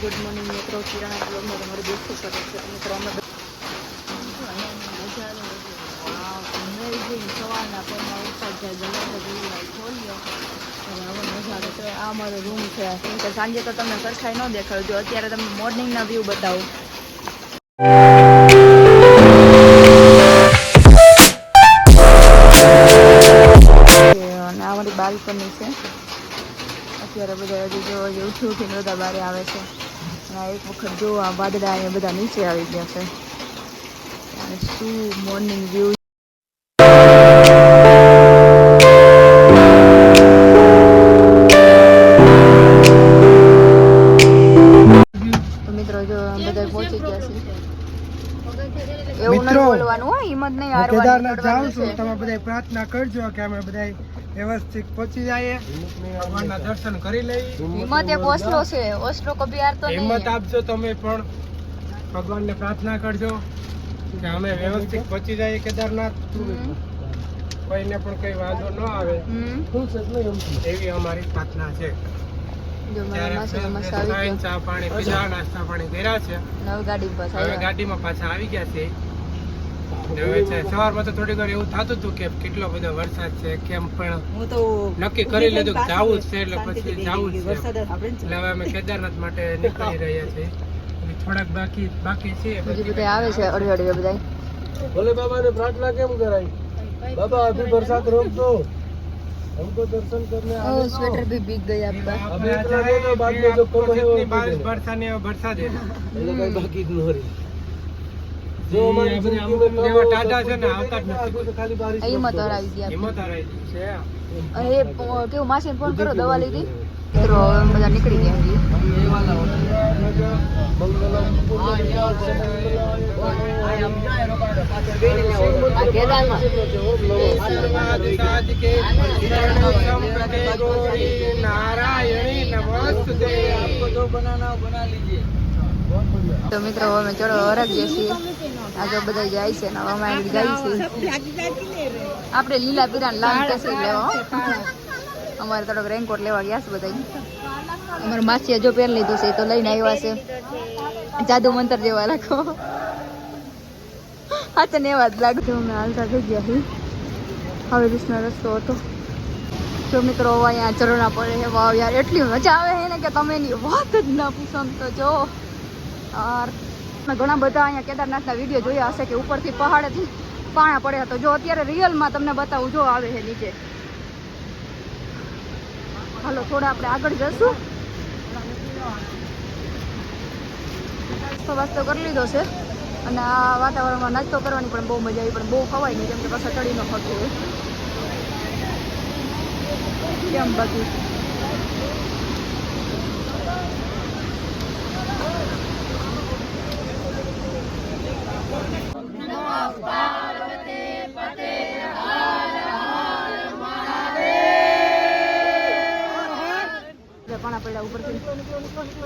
Good morning મિત્રો. કિરણ બ્લોગમાં તમારું બેસતું સ્વાગત છે. મિત્રો અમે સવારના પરમાં વરસાદ જાય જેવી ખોલ્યો આ અમારો રૂમ છે કેમ કે સાંજે તો તમને સરખાઈ ન દેખાડો જો અત્યારે તમને મોર્નિંગના વ્યૂ બતાવું મારી બાલ્કની છે. અત્યારે બધા હજી જો ઉઠી ઉઠીને બધા બારે આવે છે. એક વખત જો આ વાદળા અહીંયા બધા નીચે આવી ગયા છે અને શું મોર્નિંગ વ્યૂ મિત્રો જો બધા પહોંચી ગયા છે. એવું નથી બોલવાનું હિંમત નહીં હારવાની કેદારનાથ જાઉં છું. તમે બધા પ્રાર્થના કરજો કે અમે બધા વ્યવસ્થિત પહોંચી જાય. ભગવાનના દર્શન કરી લઈએ હિંમત એક ઓસલો છે ઓસલો કભી નહીં હિંમત આપજો તમે પણ. ભગવાનને પ્રાર્થના કરજો કે અમે વ્યવસ્થિત પહોંચી જઈએ કેદારનાથ. કોઈને પણ કઈ વાંધો ન આવે. એવી અમારી પ્રાર્થના છે. ચા પાણી પીધા નાસ્તા પાણી કર્યા છે. ગાડીમાં પાછા આવી ગયા છે હવે છે સવારમાં તો થોડીક વાર એવું થતું હતું કે કેટલો બધો વરસાદ છે કેમ પણ હું તો નક્કી કરી લીધું કે જાવું જ છે એટલે પછી જાવું જ છે વરસાદ આપણે એટલે હવે અમે કેદારનાથ માટે નીકળી રહ્યા છીએ અને થોડાક બાકી બાકી છે હજી બધા આવે છે અડવે અડવે બધા ભોલે બાબા ને પ્રાર્થના કેમ કરાય બાબા અભી બરસાત રોક દો हमको दर्शन करने ઓ સ્વેટર भी भीग गए आपका अभी इतना दे दो बाद में जो कम है वो बारिश बरसाने बरसा दे કઈ બાકી જ ન રહી જો અમારી જેવા ટાટા દવા લીધી. નીકળી ગયા તો મિત્રો અમે ચડો હરક જઈએ છીએ. આગળ બધા જાય છે ને હવે અમે આગળ જાય છે આપણે લીલા પીરા લાલ કેસરી લેવા અમારે થોડોક રેનકોટ લેવા ગયા છે બધા અમારે માસીએ જો પહેર લીધું છે એ તો લઈને આવ્યા છે. જાદુ મંતર જેવા રાખો હા તો એવા જ લાગે. અમે હાલતા થઈ ગયા છીએ. હવે વિષ્ણુ રસ્તો હતો. જો મિત્રો અહીંયા ચરોના પડે છે વાવ યાર એટલી મજા આવે છે ને કે તમે એની વાત જ ના પૂછો તો જો. યાર. મેં ઘણા બધા અહીંયા કેદારનાથના વીડિયો જોયા હશે કે ઉપરથી પહાડેથી પાણા પડે તો જો અત્યારે રિયલમાં તમને બતાવું, જો આવે છે નીચે. હાલો, થોડા આપણે આગળ જશું. નાસ્તો વાસ્તો કરી લીધો છે. અને આ વાતાવરણમાં નાસ્તો કરવાની પણ બહુ મજા આવી, પણ બહુ ખવાય નહીં, કેમ કે પાછા ચડી ન ખતું હોય. કેમ બાકી? બધા પાણા પડ્યા ઉપરથી